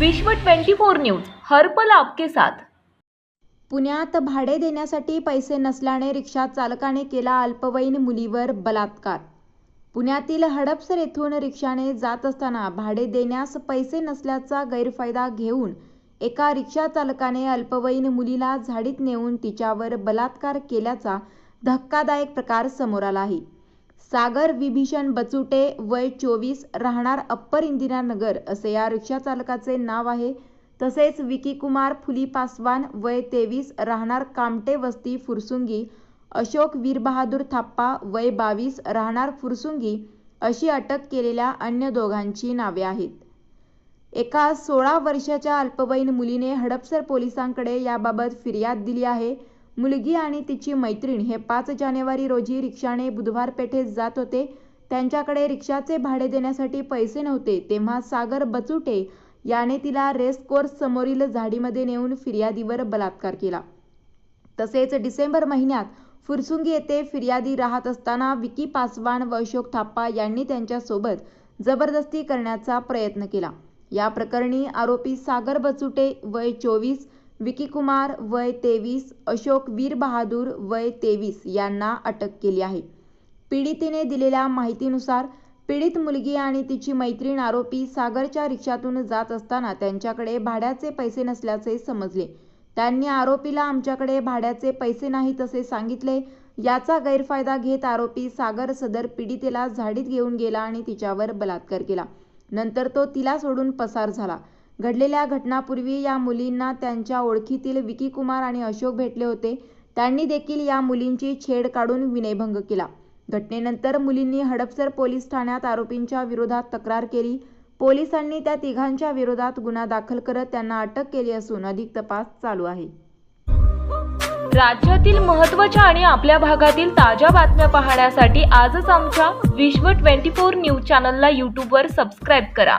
विश्व 24 न्यूज हर्पल आपके साथ. पुण्यात भाडे देण्यासाठी पैसे नसल्याने रिक्षा चालकाने केला अल्पवयीन मुलीवर बलात्कार. पुण्यातील हडपसर येथून रिक्षाने जात असताना भाडे देण्यास पैसे नसल्याचा गैरफायदा घेऊन एका रिक्षा चालकाने अल्पवयीन मुलीला झाडीत नेऊन तिच्यावर बलात्कार केल्याचा धक्कादायक प्रकार समोर आला आहे सागर विभीषण बचुटे वय चोवीस राहणार अप्पर इंदिरानगर असे या रिक्षा चालकाचे नाव आहे. तसेच विकी कुमार फुली पासवान वय तेवीस राहणार कामटे वस्ती फुरसुंगी अशोक वीरबहादूर थाप्पा वय बावीस राहणार फुरसुंगी अशी अटक केलेल्या अन्य दोघांची नावे आहेत. एका सोळा वर्षाच्या अल्पवयीन मुलीने हडपसर पोलिसांकडे याबाबत फिर्याद दिली आहे. मुलगी आणि तिची मैत्रीण हे पाच जानेवारी रोजी रिक्षाने बुधवार पेठेत जात होते. त्यांच्याकडे रिक्षाचे भाडे देण्यासाठी पैसे नव्हते. तेव्हा सागर बचुटे याने तिला रेस कोर्स समोरील झाडीमध्ये नेऊन फिर्यादीवर बलात्कार केला. तसेच डिसेंबर महिन्यात फुरसुंगी येथे फिर्यादी राहत असताना विकी पासवान व अशोक थाप्पा यांनी त्यांच्यासोबत जबरदस्ती करण्याचा प्रयत्न केला. या प्रकरणी आरोपी सागर बचुटे वय चोवीस विकी कुमार वय तेवीस अशोक वीर बहादूर वय तेवीस यांना अटक केली आहे. पीडितेने दिलेल्या माहितीनुसार पीडित मुलगी आणि तिची मैत्रीण आरोपी सागरच्या रिक्षातून जात असताना त्यांच्याकडे भाड्याचे पैसे नसल्याचे समजले. त्यांनी आरोपीला आमच्याकडे भाड्याचे पैसे नाहीत असे सांगितले. याचा गैरफायदा घेत आरोपी सागर सदर पीडितेला झाडीत घेऊन गेला आणि तिच्यावर बलात्कार केला. नंतर तो तिला सोडून पसार झाला. घडलेल्या घटनापूर्वी या मुलींना त्यांच्या ओळखीतील विकी कुमार आणि अशोक भेटले होते. त्यांनी देखील या मुलींची छेड काढून विनयभंग केला. घटनेनंतर मुलींनी हडपसर पोलीस ठाण्यात आरोपींच्या विरोधात तक्रार केली. पोलिसांनी त्या तिघांच्या विरोधात गुन्हा दाखल करत त्यांना अटक केली असून अधिक तपास चालू आहे. राज्यातील महत्त्वाच्या आणि आपल्या भागातील ताज्या बातम्या पाहण्यासाठी आजच आमच्या विश्व 24 न्यूज चॅनलला यूट्यूबवर सबस्क्राईब करा.